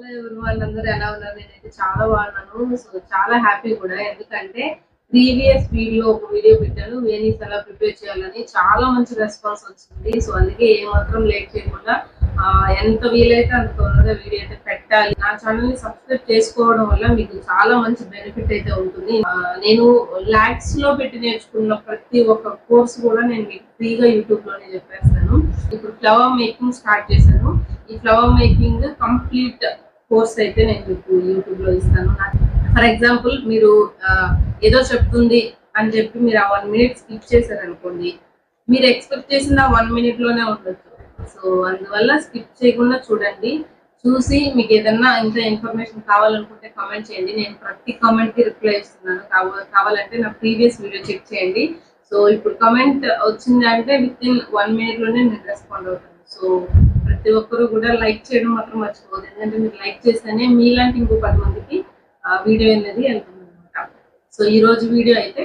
Hello ఎవరు వాళ్ళందరూ ఎలా ఉన్నారు నేనైతే చాలా బాగున్నాను. సో చాలా హ్యాపీ కూడా. ఎందుకంటే ప్రీవియస్ వీడియో ఒక వీడియో పెట్టాను. వేనీస్ ఎలా ప్రిపేర్ చేయాలని చాలా మంచి రెస్పాన్స్ వచ్చింది. సో అందుకే ఏమాత్రం లేట్ చేయకుండా ఎంత వీలైతే అంత తొందరగా వీడియో అయితే పెట్టాలి. నా ఛానల్ని సబ్స్క్రైబ్ చేసుకోవడం వల్ల మీకు చాలా మంచి బెనిఫిట్ అయితే ఉంటుంది. నేను లాక్స్లో పెట్టి నేర్చుకున్న ప్రతి ఒక్క కోర్స్ కూడా నేను మీకు ఫ్రీగా యూట్యూబ్లోనే చెప్పేస్తాను. ఇప్పుడు ఫ్లవర్ మేకింగ్ స్టార్ట్ చేశాను. ఈ ఫ్లవర్ మేకింగ్ కంప్లీట్ కోర్స్ అయితే నేను మీకు యూట్యూబ్లో ఇస్తాను. ఫర్ ఎగ్జాంపుల్ మీరు ఏదో చెప్తుంది అని చెప్పి మీరు ఆ వన్ మినిట్ స్కిప్ చేశారనుకోండి మీరు ఎక్స్పెక్ట్ చేసిన వన్ మినిట్లోనే ఉండొచ్చు. సో అందువల్ల స్కిప్ చేయకుండా చూడండి. చూసి మీకు ఏదన్నా ఇంత ఇన్ఫర్మేషన్ కావాలనుకుంటే కామెంట్ చేయండి. నేను ప్రతి కామెంట్కి రిప్లై ఇస్తున్నాను. కావ- కావాలంటే నా ప్రీవియస్ వీడియో చెక్ చేయండి. సో ఇప్పుడు కామెంట్ వచ్చిందంటే విత్ ఇన్ వన్ మినిట్లోనే నేను రెస్పాండ్ అవుతాను. సో ప్రతి ఒక్కరు కూడా లైక్ చేయడం మాత్రం మర్చిపోదు ఎందుకంటే మీరు లైక్ చేస్తేనే మీలాంటి ఇంకో పది మందికి వీడియో అనేది వెళ్తుంది అనమాట సో ఈ రోజు వీడియో అయితే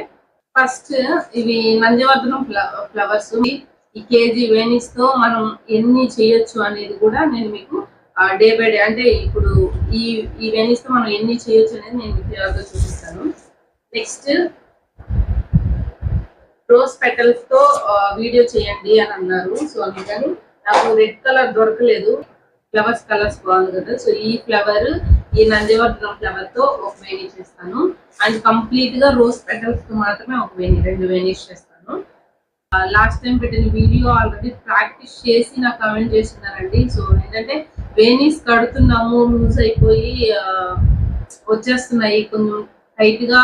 ఫస్ట్ ఇవి నందివర్ధనం ఫ్లవర్స్. ఈ కేజీ వేణిస్తో మనం ఎన్ని చేయొచ్చు అనేది కూడా నేను మీకు డే బై డే అంటే ఇప్పుడు ఈ ఈ వేణిస్తో మనం ఎన్ని చేయొచ్చు అనేది నేను మీకు చూపిస్తాను. నెక్స్ట్ రోజ్ పెటల్స్తో వీడియో చేయండి అని అన్నారు. సో అందుకని నాకు రెడ్ కలర్ దొరకలేదు. ఫ్లవర్స్ కలర్స్ బాగుంది కదా. సో ఈ ఫ్లవర్ ఈ నందివర్ధనం ఫ్లవర్తో ఒక వేణి చేస్తాను. అండ్ కంప్లీట్గా రోజ్ పెటల్స్తో మాత్రమే ఒక వేణి రెండు వేణీస్ చేస్తాను. Uh, లాస్ట్ టైం పెట్టిన వీడియో ఆల్రెడీ ప్రాక్టీస్ చేసి నాకు కమెంట్ చేస్తున్నారండి. సో ఏంటంటే వేణీస్ కడుతున్నాము లూజ్ అయిపోయి uh, వచ్చేస్తున్నాయి. కొంచెం టైట్గా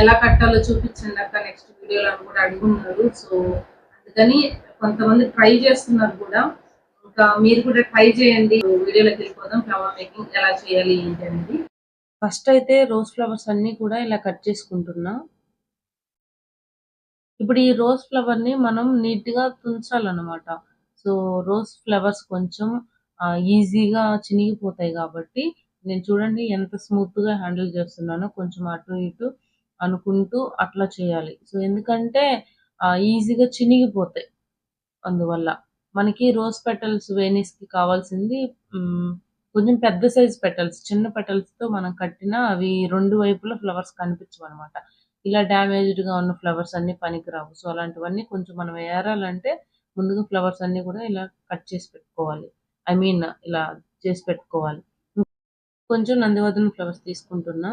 ఎలా కట్టాలో చూపించండి అక్క. నెక్స్ట్ వీడియోలో అని కూడా అడుగున్నారు. సో అందుకని కొంతమంది ట్రై చేస్తున్నారు కూడా. ఇంకా మీరు కూడా ట్రై చేయండి. వీడియోలోకి వెళ్ళిపోదాం ఫ్లవర్ మేకింగ్ ఎలా చేయాలి ఏంటి అనేది. ఫస్ట్ అయితే రోజ్ ఫ్లవర్స్ అన్ని కూడా ఇలా కట్ చేసుకుంటున్నా. ఇప్పుడు ఈ రోజ్ ఫ్లవర్ని మనం నీట్గా తుంచాలన్నమాట. సో రోజ్ ఫ్లవర్స్ కొంచెం ఈజీగా చినిగిపోతాయి కాబట్టి నేను చూడండి ఎంత స్మూత్గా హ్యాండిల్ చేస్తున్నానో కొంచెం అటు ఇటు అనుకుంటూ అట్లా చేయాలి. సో ఎందుకంటే ఈజీగా చినిగిపోతాయి. అందువల్ల. మనకి రోజ్ పెటల్స్ వేనిస్కి కావాల్సింది కొంచెం పెద్ద సైజ్ పెటల్స్ చిన్న పెటల్స్తో మనం కట్టిన అవి రెండు వైపులా ఫ్లవర్స్ కనిపించవు అనమాట ఇలా డ్యామేజ్డ్గా ఉన్న ఫ్లవర్స్ అన్ని పనికిరావు. సో అలాంటివన్నీ కొంచెం మనం ఏరాలంటే ముందుగా ఫ్లవర్స్ అన్ని కూడా ఇలా కట్ చేసి పెట్టుకోవాలి. ఐ మీన్ ఇలా చేసి పెట్టుకోవాలి. కొంచెం నందివర్ధన ఫ్లవర్స్ తీసుకుంటున్నా.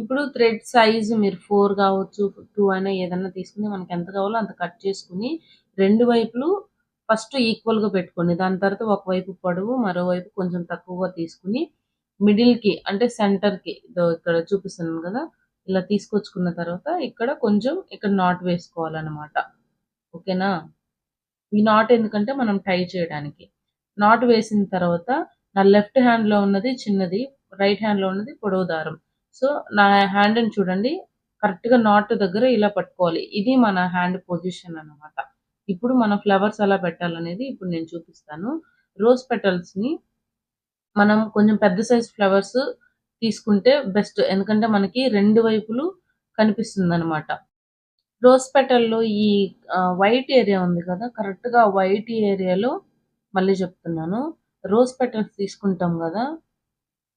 ఇప్పుడు థ్రెడ్ సైజ్ మీరు ఫోర్ కావచ్చు టూ అయినా ఏదైనా తీసుకుని మనకి ఎంత కావాలో అంత కట్ చేసుకుని రెండు వైపులు ఫస్ట్ ఈక్వల్గా పెట్టుకోండి. దాని తర్వాత ఒకవైపు పొడవు మరోవైపు కొంచెం తక్కువగా తీసుకుని మిడిల్కి అంటే సెంటర్కి ఇక్కడ చూపిస్తున్నాను కదా ఇలా తీసుకొచ్చుకున్న తర్వాత ఇక్కడ కొంచెం ఇక్కడ నాట్ వేసుకోవాలన్నమాట. ఓకేనా? ఈ నాట్ ఎందుకంటే మనం టై చేయడానికి. నాట్ వేసిన తర్వాత నా లెఫ్ట్ హ్యాండ్లో ఉన్నది చిన్నది రైట్ హ్యాండ్లో ఉన్నది పొడవు దారం. సో నా హ్యాండ్ని చూడండి. కరెక్ట్గా నాట్ దగ్గర ఇలా పట్టుకోవాలి. ఇది మన హ్యాండ్ పొజిషన్ అన్నమాట. ఇప్పుడు మన ఫ్లవర్స్ ఎలా పెట్టాలనేది ఇప్పుడు నేను చూపిస్తాను. రోజ్ పెటల్స్ని మనం కొంచెం పెద్ద సైజ్ ఫ్లవర్స్ తీసుకుంటే బెస్ట్. ఎందుకంటే మనకి రెండు వైపులు కనిపిస్తుంది అనమాట రోజ్ పెటల్లో ఈ వైట్ ఏరియా ఉంది కదా కరెక్ట్గా వైట్ ఏరియాలో మళ్ళీ చెప్తున్నాను. రోజ్ పెటల్స్ తీసుకుంటాం కదా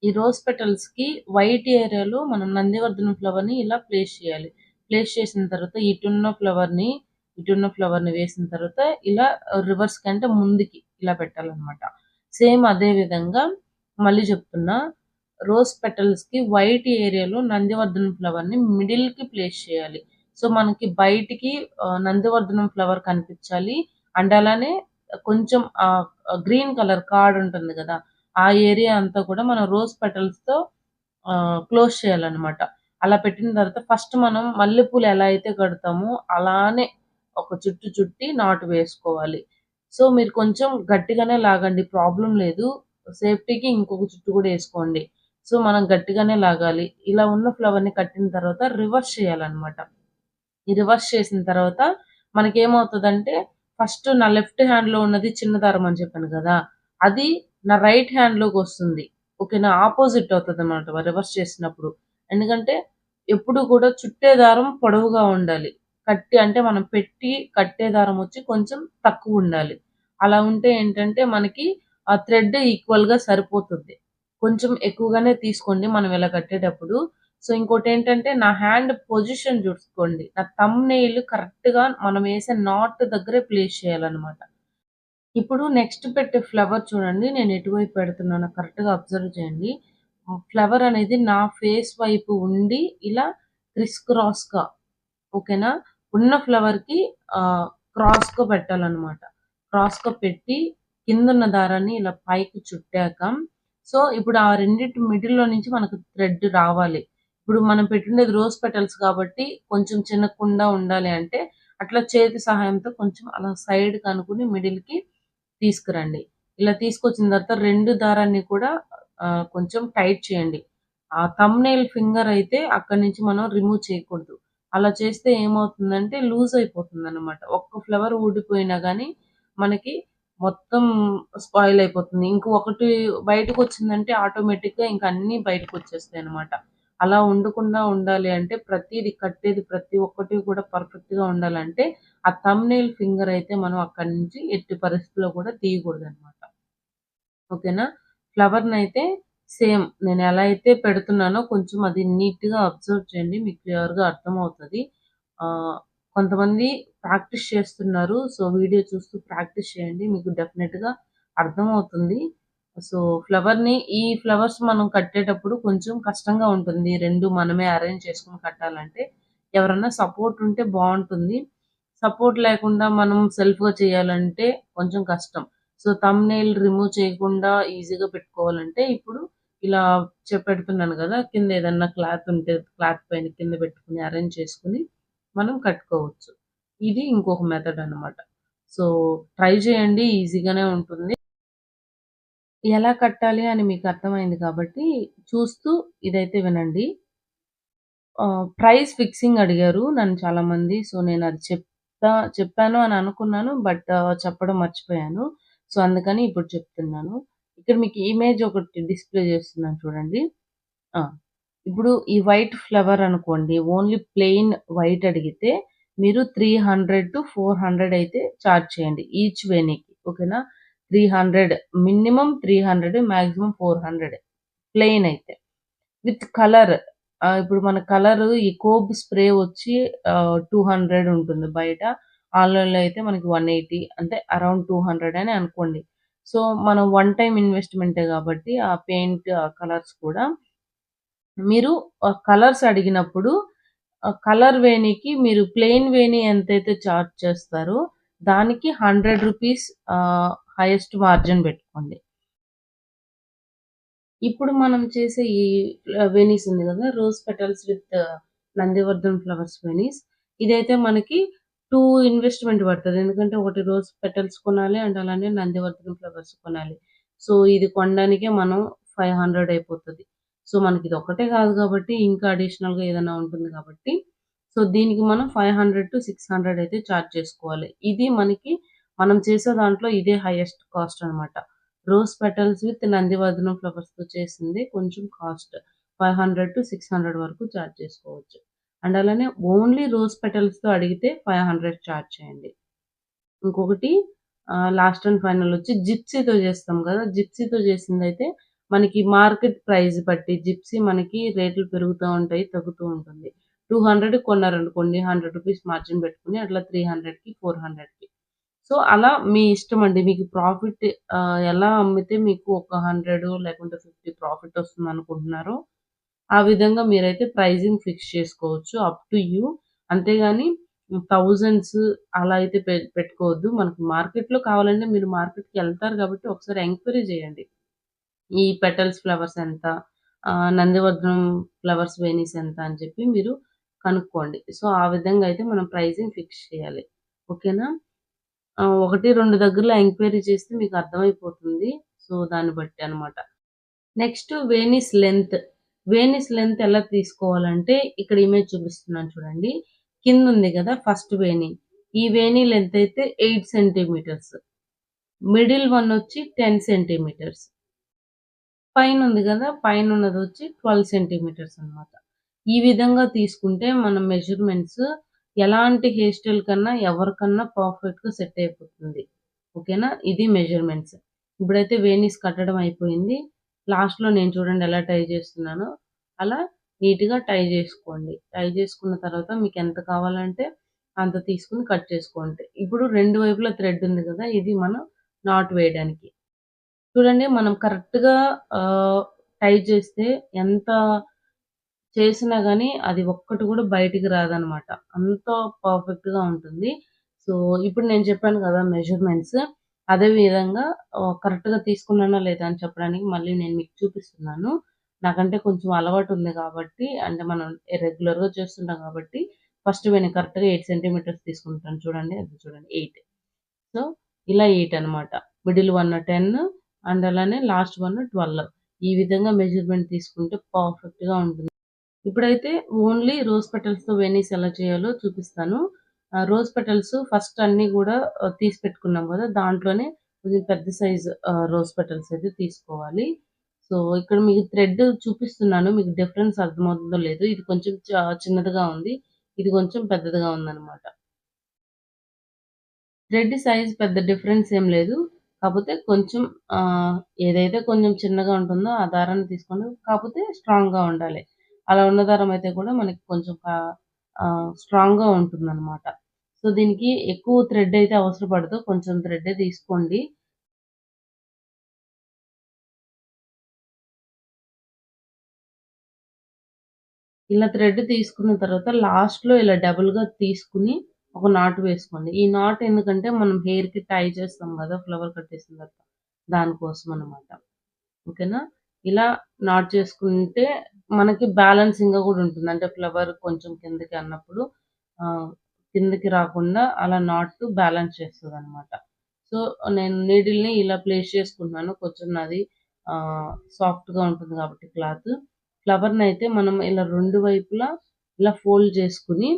ఈ రోజ్ పెటల్స్కి వైట్ ఏరియాలో మనం నందివర్ధనం ఫ్లవర్ని ఇలా ప్లేస్ చేయాలి. ప్లేస్ చేసిన తర్వాత ఇటున్న ఫ్లవర్ని ఇటున్న ఫ్లవర్ని వేసిన తర్వాత ఇలా రివర్స్కి అంటే ముందుకి ఇలా పెట్టాలన్నమాట. సేమ్ అదే విధంగా మళ్ళీ చెప్తున్నా రోజ్ పెటల్స్కి వైట్ ఏరియాలో నందివర్ధనం ఫ్లవర్ని మిడిల్కి ప్లేస్ చేయాలి. సో మనకి బయటికి నందివర్ధనం ఫ్లవర్ కనిపించాలి. అండ్ అలానే కొంచెం ఆ గ్రీన్ కలర్ కార్డ్ ఉంటుంది కదా ఆ ఏరియా అంతా కూడా మనం రోజ్ పెటల్స్తో క్లోజ్ చేయాలన్నమాట. అలా పెట్టిన తర్వాత ఫస్ట్ మనం మల్లెపూలు ఎలా అయితే కడతామో అలానే ఒక చుట్టు చుట్టి నాటు వేసుకోవాలి. సో మీరు కొంచెం గట్టిగానే లాగండి ప్రాబ్లం లేదు. సేఫ్టీకి ఇంకొక చుట్టు కూడా వేసుకోండి. సో మనం గట్టిగానే లాగాలి. ఇలా ఉన్న ఫ్లవర్ని కట్టిన తర్వాత రివర్స్ చేయాలన్నమాట. ఈ రివర్స్ చేసిన తర్వాత మనకి ఏమవుతుందంటే ఫస్ట్ నా లెఫ్ట్ హ్యాండ్లో ఉన్నది చిన్న దారం అని చెప్పాను కదా అది నా రైట్ హ్యాండ్లోకి వస్తుంది. ఓకేనా ఆపోజిట్ అవుతుంది అనమాట రివర్స్ చేసినప్పుడు. ఎందుకంటే ఎప్పుడు కూడా చుట్టే దారం పొడవుగా ఉండాలి. కట్టి అంటే మనం పెట్టి కట్టే దారం వచ్చి కొంచెం తక్కువ ఉండాలి. అలా ఉంటే ఏంటంటే మనకి ఆ థ్రెడ్ ఈక్వల్గా సరిపోతుంది. కొంచెం ఎక్కువగానే తీసుకోండి మనం ఇలా కట్టేటప్పుడు. సో, ఇంకోటి ఏంటంటే నా హ్యాండ్ పొజిషన్ చూసుకోండి. నా తమ్ నెయిల్ కరెక్ట్‌గా మనం వేసే నాట్ దగ్గరే ప్లేస్ చేయాలన్నమాట. ఇప్పుడు నెక్స్ట్ పెట్టే ఫ్లవర్ చూడండి. నేను ఎటువైపు పెడుతున్నానో కరెక్ట్‌గా అబ్జర్వ్ చేయండి. ఫ్లవర్ అనేది నా ఫేస్ వైపు ఉండి ఇలా క్రిస్ క్రాస్‌గా ఓకేనా? ఉన్న ఫ్లవర్‌కి క్రాస్‌గా పెట్టాలన్నమాట క్రాస్‌గా పెట్టి కిందున్న దారాన్ని ఇలా పైకి చుట్టాక సో, ఇప్పుడు ఆ రెండిటి మిడిల్‌లో నుంచి మనకు థ్రెడ్ రావాలి. ఇప్పుడు మనం పెట్టుండేది రోజ్ పెటల్స్ కాబట్టి కొంచెం చినక్కుండా ఉండాలి అంటే అట్లా చేతి సహాయంతో కొంచెం అలా సైడ్‌కి అనుకుని మిడిల్‌కి తీసుకురండి. ఇలా తీసుకొచ్చిన తర్వాత రెండు దారాన్ని కూడా కొంచెం టైట్ చేయండి. ఆ తమ్నేల్ ఫింగర్ అయితే అక్కడి నుంచి మనం రిమూవ్ చేయకూడదు. అలా చేస్తే ఏమవుతుందంటే లూజ్ అయిపోతుంది అనమాట ఒక్క ఫ్లవర్ ఊడిపోయినా కానీ మనకి మొత్తం స్పాయిల్ అయిపోతుంది. ఇంకొకటి బయటకు వచ్చిందంటే ఆటోమేటిక్‌గా ఇంకా అన్నీ బయటకొచ్చేస్తాయనమాట. అలా ఉండకుండా ఉండాలి అంటే ప్రతిది కట్టేది ప్రతి ఒక్కటి కూడా పర్ఫెక్ట్‌గా ఉండాలంటే ఆ తమ్నేల్ ఫింగర్ అయితే మనం అక్కడి నుంచి ఎట్టి పరిస్థితిలో కూడా తీయకూడదు అనమాట ఓకేనా? ఫ్లవర్‌నయితే సేమ్ నేను ఎలా అయితే పెడుతున్నానో కొంచెం అది నీట్‌గా అబ్జర్వ్ చేయండి. మీకు క్లియర్‌గా అర్థమవుతది. ఆహ్, కొంతమంది ప్రాక్టీస్ చేస్తున్నారు. సో, వీడియో చూస్తూ ప్రాక్టీస్ చేయండి. మీకు డెఫినిట్‌గా అర్థమవుతుంది. సో, ఫ్లవర్‌ని ఈ ఫ్లవర్స్ మనం కట్టేటప్పుడు కొంచెం కష్టంగా ఉంటుంది. రెండు మనమే అరేంజ్ చేసుకొని కట్టాలంటే. ఎవరన్నా సపోర్ట్ ఉంటే బాగుంటుంది సపోర్ట్ లేకుండా మనం సెల్ఫ్‌గా చేయాలంటే కొంచెం కష్టం. సో, తమ్నేల్ రిమూవ్ చేయకుండా ఈజీగా పెట్టుకోవాలంటే ఇప్పుడు ఇలా చెప్పెడుతున్నాను పెడుతున్నాను కింద ఏదన్నా క్లాత్ ఉంటే క్లాత్ పైన కింద పెట్టుకొని అరేంజ్ చేసుకొని మనం కట్టుకోవచ్చు. ఇది ఇంకొక మెథడ్ అనమాట. సో, ట్రై చేయండి ఈజీగానే ఉంటుంది. ఎలా కట్టాలి అని మీకు అర్థమైంది కాబట్టి చూస్తూ ఇదైతే వినండి. ప్రైస్ ఫిక్సింగ్ అడిగారు నన్ను చాలామంది. సో, నేను అది చెప్తా చెప్పాను అని అనుకున్నాను. బట్ చెప్పడం మర్చిపోయాను. సో, అందుకని ఇప్పుడు చెప్తున్నాను. ఇక్కడ మీకు ఇమేజ్ ఒకటి డిస్‌ప్లే చేస్తున్నాను చూడండి. ఆ! ఇప్పుడు ఈ వైట్ ఫ్లవర్ అనుకోండి. ఓన్లీ ప్లెయిన్ వైట్ అడిగితే మీరు 300-400 అయితే చార్జ్ చేయండి. ఈచ్ వేణీకి. ఓకేనా? 300 మినిమమ్ 300 మాక్సిమం 400 ప్లెయిన్ అయితే. విత్ కలర్ ఇప్పుడు మన కలర్ ఈ కోబ్ స్ప్రే వచ్చి టూ హండ్రెడ్ ఉంటుంది బయట. ఆన్‌లైన్‌లో అయితే మనకి 180 అంటే అరౌండ్ 200 అని అనుకోండి. సో, మనం వన్ టైం ఇన్వెస్ట్‌మెంటే కాబట్టి ఆ పెయింట్, ఆ కలర్స్ కూడా మీరు కలర్స్ అడిగినప్పుడు కలర్ వేణికి మీరు ప్లెయిన్ వేణి ఎంతైతే చార్జ్ చేస్తారో దానికి 100 రూపీస్ హైయెస్ట్ మార్జిన్ పెట్టుకోండి. ఇప్పుడు మనం చేసే ఈ వెనీస్ ఉంది కదా రోజ్ పెటల్స్ విత్ నందివర్ధన్ ఫ్లవర్స్ వెనీస్. ఇదైతే మనకి టూ ఇన్వెస్ట్‌మెంట్ పడుతుంది ఎందుకంటే ఒకటి రోజ్ పెటల్స్ కొనాలి అండ్ అలానే నందివర్ధన్ ఫ్లవర్స్ కొనాలి. సో, ఇది కొనడానికే మనం 500 అయిపోతది. సో, మనకి ఇది ఒకటే కాదు కాబట్టి ఇంకా అడిషనల్‌గా ఏదైనా ఉంటుంది కాబట్టి సో, దీనికి మనం 500-600 అయితే చార్జ్ చేసుకోవాలి. ఇది మనకి మనం చేసే దాంట్లో ఇదే హైయెస్ట్ కాస్ట్ అనమాట. రోజ్ పెటల్స్ విత్ నందివర్ధనం ఫ్లవర్స్‌తో చేసింది కొంచెం కాస్ట్. 500-600 వరకు చార్జ్ చేసుకోవచ్చు. అండ్ అలానే ఓన్లీ రోజ్ పెటల్స్‌తో అడిగితే 500 చార్జ్ చేయండి. ఇంకొకటి లాస్ట్ అండ్ ఫైనల్ వచ్చి జిప్సీతో చేస్తాం కదా జిప్సీతో చేసిందయితే మనకి మార్కెట్ ప్రైస్ బట్టి జిప్సీ మనకి రేట్లు పెరుగుతూ ఉంటాయి, తగ్గుతూ ఉంటుంది. 200 కొన్నారనుకోండి 100 రూపీస్ మార్జిన్ పెట్టుకుని అట్లా 300కి, 400కి. సో, అలా మీ ఇష్టం అండి మీకు ప్రాఫిట్ ఎలా అమ్మితే మీకు ఒక 100 లేకుంటే 50 ప్రాఫిట్ వస్తుందనుకుంటున్నారో ఆ విధంగా మీరైతే ప్రైజింగ్ ఫిక్స్ చేసుకోవచ్చు. Up to you. అంతేగాని థౌజండ్స్ అలా అయితే పె పెట్టుకోవద్దు. మనకు మార్కెట్‌లో కావాలంటే మీరు మార్కెట్‌కెళ్తారు కాబట్టి ఒకసారి ఎంక్వైరీ చేయండి. ఈ పెటల్స్ ఫ్లవర్స్ ఎంత? నందివర్ధనం ఫ్లవర్స్ వేణీస్ ఎంత అని చెప్పి మీరు కనుక్కోండి. సో, ఆ విధంగా అయితే మనం ప్రైజింగ్ ఫిక్స్ చేయాలి. ఓకేనా? ఒకటి రెండు దగ్గరలో ఎంక్వైరీ చేస్తే మీకు అర్థమైపోతుంది. సో, దాన్ని బట్టి అనమాట. నెక్స్ట్ వేనిస్ లెంత్. వేనిస్ లెంత్ ఎలా తీసుకోవాలంటే ఇక్కడ ఇమేజ్ చూపిస్తున్నాను చూడండి. కింద ఉంది కదా ఫస్ట్ వేణి ఈ వేణి లెంత్ అయితే ఎయిట్ సెంటీమీటర్స్. మిడిల్ వన్ వచ్చి 10 సెంటీమీటర్స్. పైన ఉంది కదా పైన ఉన్నది వచ్చి ట్వెల్వ్ సెంటీమీటర్స్ అనమాట. ఈ విధంగా తీసుకుంటే మన మెజర్‌మెంట్స్ ఎలాంటి హెయిర్ స్టైల్ కన్నా ఎవరికన్నా పర్ఫెక్ట్‌గా సెట్ అయిపోతుంది. ఓకేనా? ఇది మెజర్‌మెంట్స్. ఇప్పుడైతే వేనీస్ కట్టడం అయిపోయింది. లాస్ట్‌లో నేను చూడండి ఎలా టై చేస్తున్నానో, అలా నీట్‌గా టై చేసుకోండి. టై చేసుకున్న తర్వాత మీకు ఎంత కావాలంటే అంత తీసుకొని కట్ చేసుకోండి. ఇప్పుడు రెండు వైపులా థ్రెడ్ ఉంది కదా! ఇది మనం నాట్ వేయడానికి. చూడండి మనం కరెక్ట్‌గా టై చేస్తే ఎంత చేసినా కానీ అది ఒక్కటి కూడా బయటికి రాదనమాట. అంత పర్ఫెక్ట్‌గా ఉంటుంది. సో, ఇప్పుడు నేను చెప్పాను కదా మెజర్‌మెంట్స్. అదే విధంగా కరెక్ట్‌గా తీసుకున్నానా లేదా అని చెప్పడానికి మళ్ళీ నేను మీకు చూపిస్తున్నాను. నాకంటే కొంచెం అలవాటు ఉంది కాబట్టి అంటే మనం రెగ్యులర్‌గా చేస్తుంటాం కాబట్టి ఫస్ట్ నేను కరెక్ట్‌గా ఎయిట్ సెంటీమీటర్స్ తీసుకుంటాను చూడండి. అది చూడండి ఎయిట్ సో, ఇలా ఎయిట్ అనమాట. మిడిల్ వన్ 10 అండ్ అలానే లాస్ట్ వన్ 12. ఈ విధంగా మెజర్‌మెంట్ తీసుకుంటే పర్ఫెక్ట్‌గా ఉంటుంది. ఇప్పుడైతే ఓన్లీ రోజ్ పెటల్స్‌తో వెనీస్ ఎలా చేయాలో చూపిస్తాను. రోజ్ పెటల్స్ ఫస్ట్ అన్నీ కూడా తీసి పెట్టుకున్నాం కదా దాంట్లోనే కొంచెం పెద్ద సైజ్ రోజ్ పెటల్స్ అయితే తీసుకోవాలి. సో, ఇక్కడ మీకు థ్రెడ్ చూపిస్తున్నాను. మీకు డిఫరెన్స్ అర్థమవుతుందో లేదు ఇది కొంచెం చ చిన్నదిగా ఉంది. ఇది కొంచెం పెద్దదిగా ఉందనమాట. థ్రెడ్ సైజ్ పెద్ద డిఫరెన్స్ ఏం లేదు. కాకపోతే కొంచెం ఏదైతే కొంచెం చిన్నగా ఉంటుందో ఆ దారాన్ని తీసుకోండి. కాకపోతే స్ట్రాంగ్‌గా ఉండాలి. అలా ఉన్న దారం అయితే కూడా మనకి కొంచెం స్ట్రాంగ్గా ఉంటుంది అనమాట సో, దీనికి ఎక్కువ థ్రెడ్ అయితే అవసరపడదు కొంచెం థ్రెడ్ తీసుకోండి. ఇలా థ్రెడ్ తీసుకున్న తర్వాత లాస్ట్‌లో ఇలా డబుల్‌గా తీసుకుని ఒక నాట్ వేసుకోండి. ఈ నాట్ ఎందుకంటే మనం హెయిర్‌కి టై చేస్తాం కదా ఫ్లవర్ కట్టేసిన తర్వాత దానికోసం అనమాట. ఓకేనా? ఇలా నాట్ చేసుకుంటే మనకి బ్యాలెన్సింగ్‌గా కూడా ఉంటుంది. అంటే ఫ్లవర్ కొంచెం కిందకి అన్నప్పుడు ఆ కిందకి రాకుండా అలా నాట్ బ్యాలెన్స్ చేస్తదనమాట. సో, నేను నీడిల్‌ని ఇలా ప్లేస్ చేసుకుంటున్నాను. కొంచెం నాది సాఫ్ట్ సాఫ్ట్‌గా ఉంటుంది కాబట్టి క్లాత్. ఫ్లవర్‌నయితే మనం ఇలా రెండు వైపులా ఇలా ఫోల్డ్ చేసుకొని,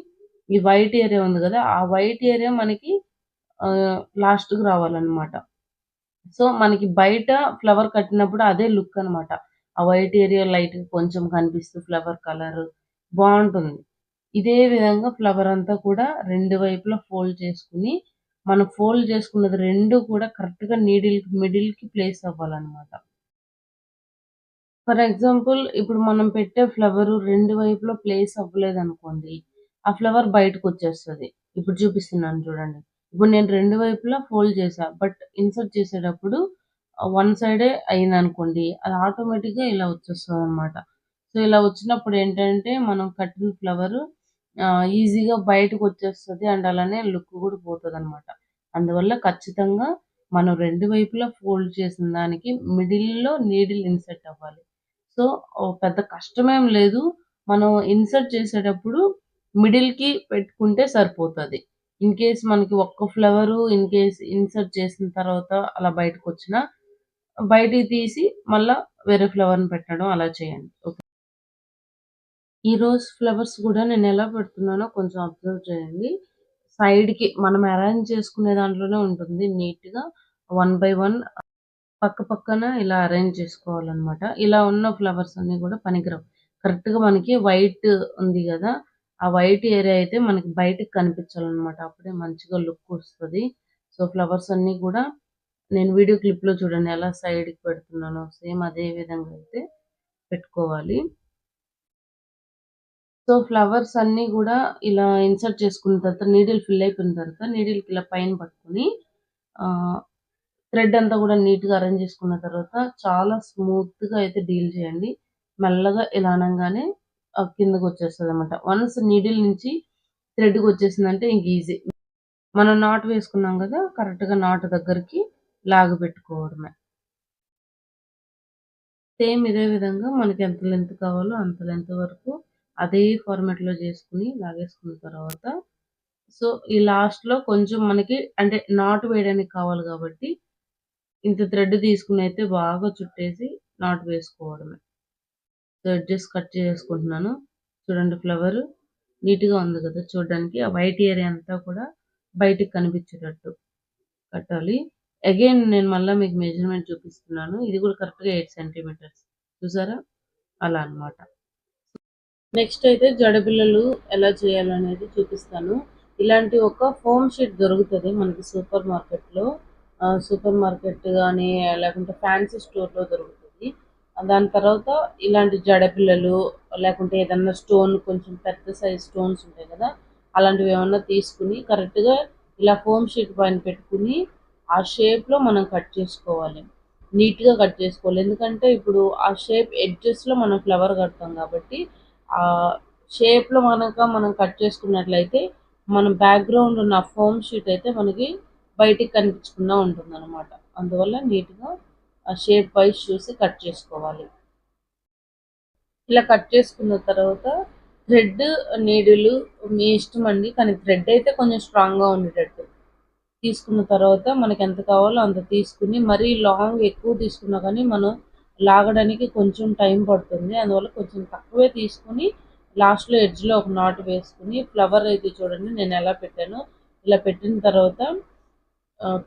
ఈ వైట్ ఏరియా ఉంది కదా ఆ వైట్ ఏరియా మనకి లాస్ట్‌కి రావాలన్నమాట సో, మనకి బయట ఫ్లవర్ కట్టినప్పుడు అదే లుక్ అనమాట. ఆ వైట్ ఏరియా లైట్ కొంచెం కనిపిస్తూ ఫ్లవర్ కలర్ బాగుంటుంది ఇదే విధంగా ఫ్లవర్ అంతా కూడా రెండు వైపులా ఫోల్డ్ చేసుకొని, మనం ఫోల్డ్ చేసుకున్నది రెండు కూడా కరెక్ట్‌గా నీడిల్‌కి మిడిల్‌కి ప్లేస్ అవ్వాలన్నమాట ఫర్ ఎగ్జాంపుల్ ఇప్పుడు మనం పెట్టే ఫ్లవర్ రెండు వైపులో ప్లేస్ అవ్వలేదు అనుకోండి ఆ ఫ్లవర్ బయటకు వచ్చేస్తుంది ఇప్పుడు చూపిస్తున్నాను చూడండి. ఇప్పుడు నేను రెండు వైపులా ఫోల్డ్ చేసా బట్ ఇన్సర్ట్ చేసేటప్పుడు వన్ సైడే అయిందనుకోండి, అది ఆటోమేటిక్‌గా ఇలా వచ్చేస్తదనమాట. సో, ఇలా వచ్చినప్పుడు ఏంటంటే, మనం కట్టిన ఫ్లవర్ ఈజీగా బయటకు వచ్చేస్తుంది అండ్ అలానే లుక్ కూడా పోతుంది అనమాట అందువల్ల ఖచ్చితంగా మనం రెండు వైపులా ఫోల్డ్ చేసిన దానికి మిడిల్‌లో నీడిల్ ఇన్సర్ట్ అవ్వాలి. సో, పెద్ద కష్టమేం లేదు. మనం ఇన్సర్ట్ చేసేటప్పుడు మిడిల్‌కి పెట్టుకుంటే సరిపోతది. ఇన్ కేస్ మనకి ఒక్క ఫ్లవర్ ఇన్ కేస్ ఇన్సర్ట్ చేసిన తర్వాత అలా బయటకు వచ్చిన బయటికి తీసి మళ్ళా వేరే ఫ్లవర్‌ని పెట్టడం అలా చేయండి. ఓకే. ఈ రోజ్ ఫ్లవర్స్ కూడా నేను ఎలా పెడుతున్నానో కొంచెం అబ్జర్వ్ చేయండి. సైడ్‌కి మనం అరేంజ్ చేసుకునే దాంట్లోనే ఉంటుంది నీట్‌గా వన్ బై వన్ పక్క పక్కన ఇలా అరేంజ్ చేసుకోవాలన్నమాట ఇలా ఉన్న ఫ్లవర్స్ అన్నీ కూడా పనికిరావు. కరెక్ట్‌గా మనకి వైట్ ఉంది కదా ఆ వైట్ ఏరియా అయితే మనకి బయటకి కనిపించాలన్నమాట అప్పుడే మంచిగా లుక్ వస్తది. సో, ఫ్లవర్స్ అన్నీ కూడా నేను వీడియో క్లిప్‌లో చూడండి ఎలా సైడ్‌కి పెడుతున్నానో సేమ్ అదే విధంగా అయితే పెట్టుకోవాలి. సో, ఫ్లవర్స్ అన్నీ కూడా ఇలా ఇన్సర్ట్ చేసుకున్న తర్వాత నీడిల్ ఫిల్ అయిపోయిన తర్వాత నీడిల్‌కి ఇలా పైన పట్టుకొని థ్రెడ్ అంతా నీట్ నీట్‌గా అరేంజ్ చేసుకున్న తర్వాత చాలా స్మూత్‌గా అయితే డీల్ చేయండి. మెల్లగా ఇలా అనగానే కిందకి వచ్చేస్తుంది అనమాట వన్స్ నీడిల్ నుంచి థ్రెడ్‌కొచ్చేసిందంటే ఇంక ఈజీ. మనం నాట్ వేసుకున్నాం కదా కరెక్ట్‌గా నాట్ దగ్గరికి లాగిపెట్టుకోవడమే. సేమ్ ఇదే విధంగా మనకి ఎంత లెంత్ కావాలో అంత లెంత్ వరకు అదే ఫార్మాట్‌లో చేసుకుని లాగేసుకున్న తర్వాత సో, ఈ లాస్ట్‌లో కొంచెం మనకి అంటే నాట్ వేయడానికి కావాలి కాబట్టి ఇంత థ్రెడ్ తీసుకుని అయితే బాగా చుట్టేసి నాట్ వేసుకోవడమే. సో, ఎడ్జెస్ కట్ చేసుకుంటున్నాను. చూడండి ఫ్లవరు నీట్‌గా ఉంది కదా చూడడానికి. ఆ వైట్ ఏరియా అంతా కూడా బయటకు కనిపించేటట్టు కట్టాలి. అగైన్ నేను మళ్ళీ మీకు మెజర్‌మెంట్ చూపిస్తున్నాను. ఇది గూడా కరెక్ట్‌గా ఎయిట్ సెంటీమీటర్స్ చూసారా? అలా అన్నమాట. నెక్స్ట్ అయితే జడబిళ్ళలు ఎలా చేయాలనేది చూపిస్తాను. ఇలాంటి ఒక ఫోమ్ షీట్ దొరుకుతది మనకి సూపర్ మార్కెట్‌లో. లో సూపర్ మార్కెట్ గాని లేకుంటే ఫ్యాన్సీ స్టోర్‌లో దొరుకుతుంది దాని తర్వాత ఇలాంటి జడపిల్లలు లేకుంటే ఏదన్నా స్టోన్ కొంచెం పెద్ద సైజ్ స్టోన్స్ ఉంటాయి కదా అలాంటివి ఏమన్నా తీసుకుని కరెక్ట్గా ఇలా ఫోమ్ షీట్ పైన పెట్టుకుని ఆ షేప్లో మనం కట్ చేసుకోవాలి. నీట్గా కట్ చేసుకోవాలి. ఎందుకంటే ఇప్పుడు ఆ షేప్ ఎడ్జెస్లో మనం ఫ్లవర్ కడతాం కాబట్టి ఆ షేప్లో మనక మనం కట్ చేసుకున్నట్లయితే మన బ్యాక్గ్రౌండ్ ఉన్న ఫోమ్ షీట్ అయితే మనకి బయటికి కనిపించకుండా ఉంటుంది అనమాట అందువల్ల నీట్గా షేప్ వైజ్ చూసి కట్ చేసుకోవాలి. ఇలా కట్ చేసుకున్న తర్వాత థ్రెడ్ నీడులు మీ ఇష్టం అండి కానీ థ్రెడ్ అయితే కొంచెం స్ట్రాంగ్గా ఉండేటట్టు. తీసుకున్న తర్వాత మనకి ఎంత కావాలో అంత తీసుకుని మరీ లాంగ్ ఎక్కువ తీసుకున్నా కానీ మనం లాగడానికి కొంచెం టైం పడుతుంది. అందువల్ల కొంచెం తక్కువే తీసుకుని లాస్ట్లో ఎడ్జ్లో ఒక నాటు వేసుకుని ఫ్లవర్ అయితే చూడండి నేను ఎలా పెట్టాను. ఇలా పెట్టిన తర్వాత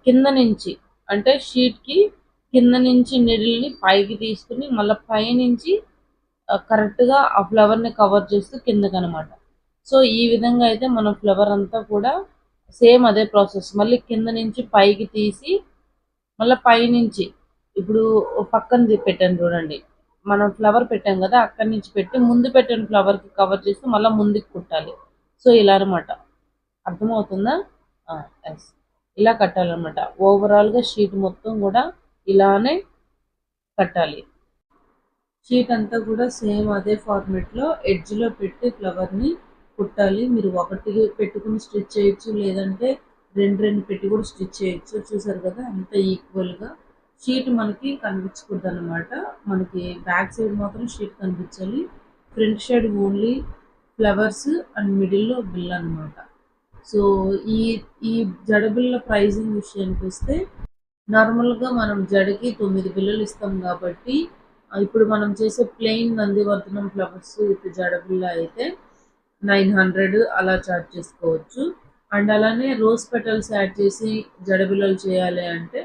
కింద నుంచి అంటే షీట్కి కింద నుంచి నిడిల్ని పైకి తీసుకుని మళ్ళీ పైనుంచి కరెక్ట్గా ఆ ఫ్లవర్ని కవర్ చేస్తూ కిందకి అనమాట సో ఈ విధంగా అయితే మనం ఫ్లవర్ అంతా కూడా సేమ్ అదే ప్రాసెస్ మళ్ళీ కింద నుంచి పైకి తీసి మళ్ళీ పైనుంచి ఇప్పుడు పక్కన పెట్టాను చూడండి. మనం ఫ్లవర్ పెట్టాం కదా అక్కడి నుంచి పెట్టి ముందు పెట్టిన ఫ్లవర్కి కవర్ చేసి మళ్ళీ ముందుకు కుట్టాలి. సో ఇలా అనమాట అర్థమవుతుందా? ఎస్ ఇలా కట్టాలన్నమాట. ఓవరాల్గా షీట్ మొత్తం కూడా ఇలానే కట్టాలి. షీట్ అంతా కూడా సేమ్ అదే ఫార్మెట్లో ఎడ్జ్లో పెట్టి ఫ్లవర్ని కుట్టాలి. మీరు ఒకటి పెట్టుకుని స్టిచ్ చేయొచ్చు లేదంటే రెండు రెండు పెట్టి కూడా స్టిచ్ చేయొచ్చు. చూసారు కదా అంత ఈక్వల్గా షీట్ మనకి కనిపించకూడదు అనమాట మనకి బ్యాక్ సైడ్ మాత్రం షీట్ కనిపించాలి. Front side only flowers and మిడిల్లో బిల్ అనమాట సో ఈ ఈ జడబిల్ల ప్రైజింగ్ విషయానికి వస్తే నార్మల్గా మనం జడకి తొమ్మిది పిల్లలు ఇస్తాం కాబట్టి ఇప్పుడు మనం చేసే ప్లెయిన్ నందివర్ధనం ఫ్లవర్స్ విత్ జడబిల్ల అయితే నైన్ హండ్రెడ్ అలా చార్జ్ చేసుకోవచ్చు. అండ్ అలానే రోజ్ పెటల్స్ యాడ్ చేసి జడబిల్లలు చేయాలి అంటే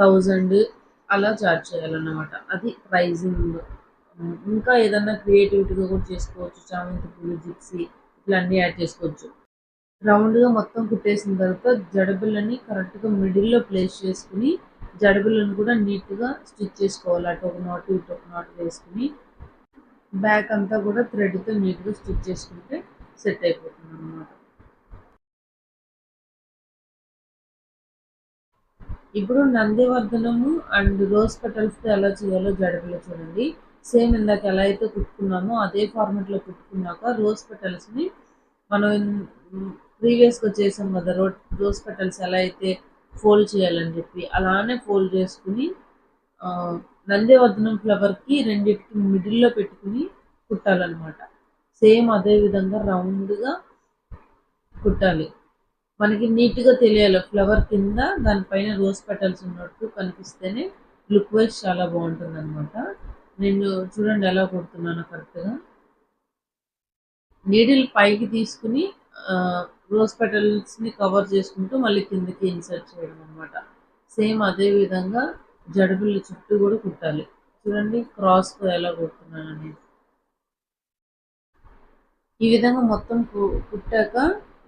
థౌజండ్ అలా చార్జ్ చేయాలన్నమాట. అది ప్రైజింగ్. ఇంకా ఏదన్నా క్రియేటివిటీగా కూడా చేసుకోవచ్చు. చామంతి పూలు జిప్సీ ఇట్లా అన్నీ యాడ్ చేసుకోవచ్చు. రౌండ్గా మొత్తం కుట్టేసిన తర్వాత జడబిల్లని కరెక్ట్గా మిడిల్లో ప్లేస్ చేసుకుని జడబులను కూడా నీట్గా స్టిచ్ చేసుకోవాలి. అటు ఒక నాటు ఇటు ఒక నాటు వేసుకుని బ్యాక్ అంతా కూడా థ్రెడ్తో నీట్గా స్టిచ్ చేసుకుంటే సెట్ అయిపోతుంది అనమాట ఇప్పుడు నందివర్ధనము అండ్ రోజ్ పెటల్స్తో ఎలా చేయాలో జడబులు చూడండి. సేమ్ ఇందాక ఎలా అయితే కుట్టుకున్నామో అదే ఫార్మెట్లో కుట్టుకున్నాక రోజ్ పెటల్స్ని మనం ప్రీవియస్గా చేసాం కదా రో రోజ్ పెటల్స్ ఎలా అయితే ఫోల్డ్ చేయాలని చెప్పి అలానే ఫోల్డ్ చేసుకుని నందివర్ధనం ఫ్లవర్కి రెండింటికి మిడిల్లో పెట్టుకుని కుట్టాలన్నమాట. సేమ్ అదే విధంగా రౌండ్గా కుట్టాలి. మనకి నీట్గా తెలియాలి ఫ్లవర్ కింద దానిపైన రోజ్ పెటల్స్ ఉన్నట్టు కనిపిస్తేనే లుక్ వైజ్ చాలా బాగుంటుంది అనమాట నేను చూడండి ఎలా కుడుతున్నాను కరెక్ట్గా. నీడిల్ పైకి తీసుకుని రోజ్ పెటల్స్ని కవర్ చేసుకుంటూ మళ్ళీ కిందకి ఇన్సర్ట్ చేయడం అనమాట సేమ్ అదే విధంగా జడబిల్లి చుట్టూ కూడా కుట్టాలి. చూడండి క్రాస్ ఎలా కుడుతున్నాను అనేది. ఈ విధంగా మొత్తం కుట్టాక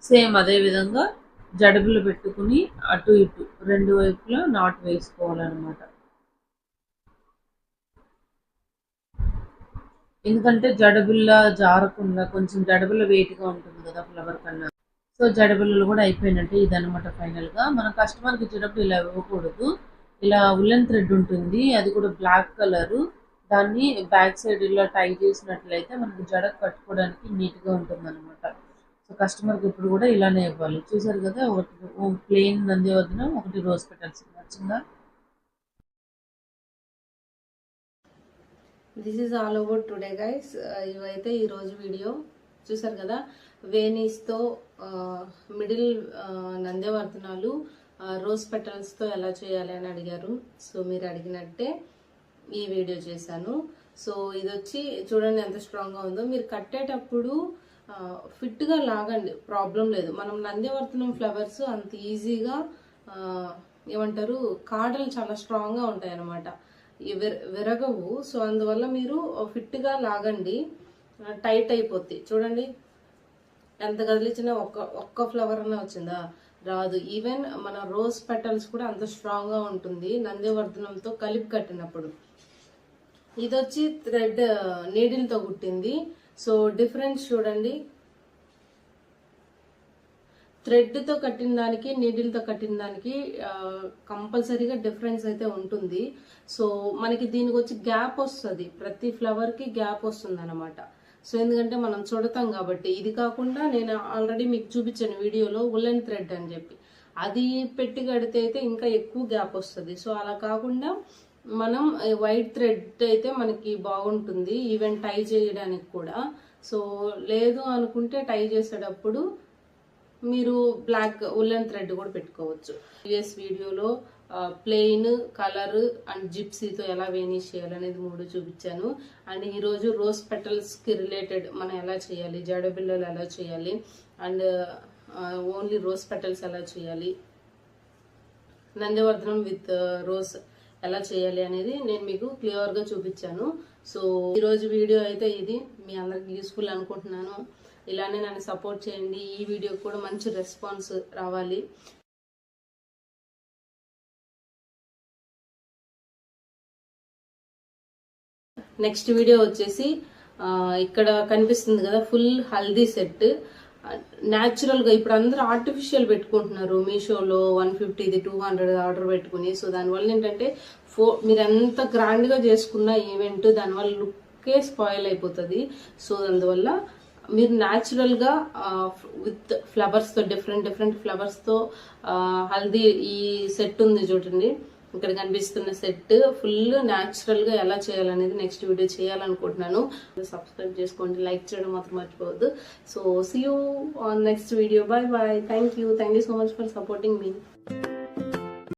సేమ్ అదే విధంగా జడబిల్లు పెట్టుకుని అటు ఇటు రెండు వైపులా నాట్ వేసుకోవాలన్నమాట. ఎందుకంటే జడబిల్ల జారకుండా కొంచెం జడబిల్ల వెయిట్గా ఉంటుంది కదా ఫ్లవర్ కన్నా. సో జడబిల్లలు కూడా అయిపోయినట్టే ఇదనమాట ఫైనల్గా మన కస్టమర్కి ఇచ్చేటప్పుడు ఇలా ఇవ్వకూడదు. ఇలా ఉల్లెన్ థ్రెడ్ ఉంటుంది. అది కూడా బ్లాక్ కలరు దాన్ని బ్యాక్ సైడ్ ఇలా టై చేసినట్లయితే మనకి జడ కట్టుకోవడానికి నీట్గా ఉంటుంది అనమాట సో కస్టమర్కి ఇప్పుడు కూడా ఇలానే ఇవ్వాలి. చూసారు కదా ఒకటి ప్లెయిన్ నంది వద్దున ఒకటి రోజ్ పెటల్స్ నచ్చిందా? This is all over today guys ఇవైతే ఈరోజు వీడియో చూసారు కదా? వేనీస్తో మిడిల్ నందేవర్ధనాలు రోజ్ పెటల్స్తో ఎలా చేయాలి అని అడిగారు. సో మీరు అడిగినట్టే ఈ వీడియో చేశాను. సో ఇది వచ్చి చూడండి ఎంత స్ట్రాంగ్గా ఉందో. మీరు కట్టేటప్పుడు uh, ఫిట్గా లాగండి. ప్రాబ్లం లేదు. మనం నందివర్తనం ఫ్లవర్స్ అంత ఈజీగా uh, ఏమంటారు? కాడలు చాలా స్ట్రాంగ్గా ఉంటాయి అన్నమాట విరగవు. సో అందువల్ల మీరు ఫిట్గా లాగండి. టైట్ అయిపోద్ది. చూడండి. ఎంత కదిలించినా ఒక్క ఒక్క ఫ్లవర్ అన్న వచ్చిందా? రాదు. ఈవెన్ మన రోజ్ పెటల్స్ కూడా అంత స్ట్రాంగ్గా ఉంటుంది. నందివర్ధనంతో కలిపి కట్టినప్పుడు. ఇది వచ్చి థ్రెడ్ నీడిల్తో కుట్టింది. సో డిఫరెన్స్ చూడండి. థ్రెడ్తో కట్టిన దానికి నీడిల్తో కట్టిన దానికి కంపల్సరీగా డిఫరెన్స్ అయితే ఉంటుంది. సో మనకి దీనికి వచ్చి గ్యాప్ వస్తుంది. ప్రతి ఫ్లవర్కి గ్యాప్ వస్తుంది అనమాట సో ఎందుకంటే మనం చూడతాం కాబట్టి. ఇది కాకుండా నేను ఆల్రెడీ మీకు చూపించాను వీడియోలో ఉల్లెన్ థ్రెడ్ అని చెప్పి. అది పెట్టి కడితే అయితే ఇంకా ఎక్కువ గ్యాప్ వస్తుంది. సో అలా కాకుండా మనం వైట్ థ్రెడ్ అయితే మనకి బాగుంటుంది. ఈవెన్ టై చేయడానికి కూడా. సో లేదు అనుకుంటే టై చేసేటప్పుడు మీరు బ్లాక్ ఉల్లెన్ థ్రెడ్ కూడా పెట్టుకోవచ్చు. ప్రీవియస్ వీడియోలో ప్లెయిన్ కలర్ అండ్ జిప్సీతో ఎలా వేనిష్ చేయాలనేది మూడు చూపించాను. అండ్ ఈరోజు రోజ్ పెటల్స్కి రిలేటెడ్ మనం ఎలా చేయాలి జడబిల్లలు ఎలా చేయాలి అండ్ ఓన్లీ రోజ్ పెటల్స్ ఎలా చేయాలి నందివర్ధనం విత్ రోజ్ ఎలా చేయాలి అనేది నేను మీకు క్లియర్గా చూపించాను. సో ఈరోజు వీడియో అయితే ఇది. మీ అందరికి యూస్ఫుల్ అనుకుంటున్నాను. ఇలానే నన్ను సపోర్ట్ చేయండి. ఈ వీడియోకి కూడా మంచి రెస్పాన్స్ రావాలి. నెక్స్ట్ వీడియో వచ్చేసి ఇక్కడ కనిపిస్తుంది కదా ఫుల్ హల్దీ సెట్ న్యాచురల్గా ఇప్పుడు అందరూ ఆర్టిఫిషియల్ పెట్టుకుంటున్నారు. మీషోలో వన్ ఫిఫ్టీది టూ హండ్రెడ్ ఆర్డర్ పెట్టుకుని. సో దానివల్ల ఏంటంటే ఫో మీరు ఎంత గ్రాండ్గా చేసుకున్న ఈవెంట్ దానివల్ల లుక్కే స్పాయిల్ అయిపోతుంది. సో అందువల్ల మీరు న్యాచురల్గా విత్ ఫ్లవర్స్తో డిఫరెంట్ డిఫరెంట్ ఫ్లవర్స్తో హల్దీ ఈ సెట్ ఉంది చూడండి. ఇక్కడ కనిపిస్తున్న సెట్ ఫుల్ న్యాచురల్గా ఎలా చేయాలనేది నెక్స్ట్ వీడియో చేయాలనుకుంటున్నాను. సబ్స్క్రైబ్ చేసుకోండి లైక్ చేయడం మాత్రం మర్చిపోవద్దు. So see you on next video bye bye thank you thank you so much for supporting me